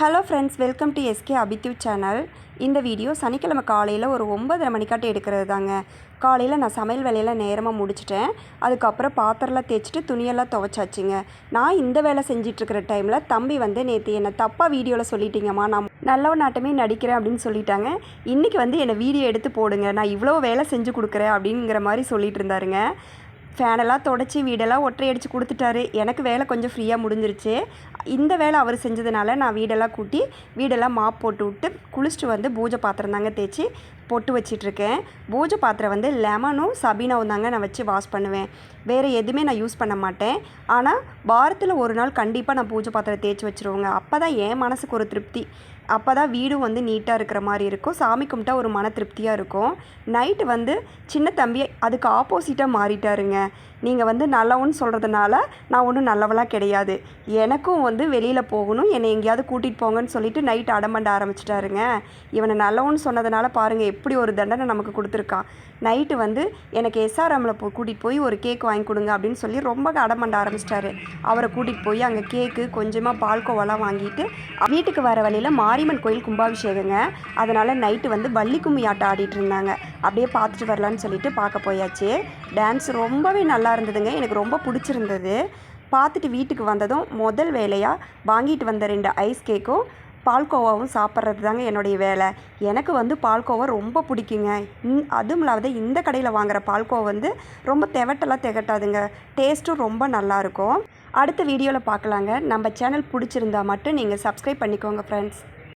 Hello friends welcome to SK அபித்யூ channel இந்த video சனிக்கிழமை காலையில் ஒரு ஒம்பதரை மணிக்காட்டி எடுக்கிறது தாங்க காலையில் நான் சமையல் வேலையெல்லாம் நேரமாக முடிச்சிட்டேன். அதுக்கப்புறம் பாத்திரம்லாம் தேய்ச்சிட்டு துணியெல்லாம் துவைச்சாச்சுங்க. நான் இந்த வேலை செஞ்சிட்ருக்கிற டைமில் தம்பி வந்து நேற்று என்னை தப்பாக வீடியோவில் சொல்லிட்டீங்கம்மா. நான் நல்லவ நாட்டமே நடிக்கிறேன் அப்படின்னு சொல்லிட்டாங்க. இன்றைக்கி வந்து என்னை வீடியோ எடுத்து போடுங்க. நான் இவ்வளோ வேலை செஞ்சு கொடுக்குறேன் அப்படிங்கிற மாதிரி சொல்லிட்டு இருந்தாருங்க. ஃபேனெல்லாம் தொடச்சி வீடெல்லாம் ஒற்றையடிச்சு கொடுத்துட்டாரு. எனக்கு வேலை கொஞ்சம் ஃப்ரீயாக முடிஞ்சிருச்சு. இந்த வேலை அவர் செஞ்சதுனால நான் வீடெல்லாம் கூட்டி வீடெல்லாம் மாப் போட்டு விட்டு குளிச்சுட்டு வந்து பூஜை பாத்திரம் தாங்க தேய்ச்சி பொட்டு வச்சிட்ருக்கேன். பூஜை பாத்திரம் வந்து லெமனும் சபீனாவும் தாங்க நான் வச்சு வாஷ் பண்ணுவேன். வேறு எதுவுமே நான் யூஸ் பண்ண மாட்டேன். ஆனால் வாரத்தில் ஒரு நாள் கண்டிப்பாக நான் பூஜை பாத்திரம் தேய்ச்சி வச்சுருவோங்க. அப்போ தான் என் மனசுக்கு ஒரு திருப்தி. அப்போ தான் வீடும் வந்து நீட்டாக இருக்கிற மாதிரி இருக்கும். சாமி கும்பிட்டா ஒரு மன திருப்தியாக இருக்கும். நைட்டு வந்து சின்ன தம்பி அதுக்கு ஆப்போசிட்டாக மாறிட்டாருங்க. நீங்கள் வந்து நல்லவன்னு சொல்கிறதுனால நான் ஒன்றும் நல்லவளாக கிடையாது. எனக்கும் வந்து வெளியில் போகணும். என்னை எங்கேயாவது கூட்டிகிட்டு போங்கன்னு சொல்லிட்டு நைட் அடம்பண்ட ஆரம்பிச்சிட்டாருங்க. இவனை நல்லவன்னு சொன்னதுனால பாருங்கள் எப்படி ஒரு தண்டனை நமக்கு கொடுத்துருக்கான் நைட்டு வந்து எனக்கு எஸ்ஆர்எம்மில் போ கூட்டிகிட்டு போய் ஒரு கேக் வாங்கி கொடுங்க அப்படின்னு சொல்லி ரொம்ப அடம்பண்ட ஆரம்பிச்சிட்டாரு. அவரை கூட்டிகிட்டு போய் அங்கே கேக்கு கொஞ்சமாக பால்கோவெல்லாம் வாங்கிட்டு வீட்டுக்கு வர வழியில் மாரியம்மன் கோயில் கும்பாபிஷேகங்க. அதனால் நைட்டு வந்து வள்ளி கும்மி ஆட்டம் ஆடிட்டு இருந்தாங்க. அப்படியே பார்த்துட்டு வரலான்னு சொல்லிட்டு பார்க்க போயாச்சு. டான்ஸ் ரொம்பவே நல்லா இருந்ததுங்க. எனக்கு ரொம்ப பிடிச்சிருந்தது. பார்த்துட்டு வீட்டுக்கு வந்ததும் முதல் வேலையாக வாங்கிட்டு வந்த ரெண்டு ஐஸ் கேக்கும் பால்கோவாவும் சாப்பிட்றது தாங்க என்னுடைய வேலை. எனக்கு வந்து பால்கோவா ரொம்ப பிடிக்குங்க. இந் அதுவும் இல்லாத இந்த கடையில் வாங்குகிற பால்கோவா வந்து ரொம்ப தெவட்டெல்லாம் திகட்டாதுங்க. டேஸ்ட்டும் ரொம்ப நல்லாயிருக்கும் அடுத்த வீடியோவில் பார்க்கலாங்க. நம்ம சேனல் பிடிச்சிருந்தா மட்டும் நீங்கள் சப்ஸ்கிரைப் பண்ணிக்கோங்க ஃப்ரெண்ட்ஸ்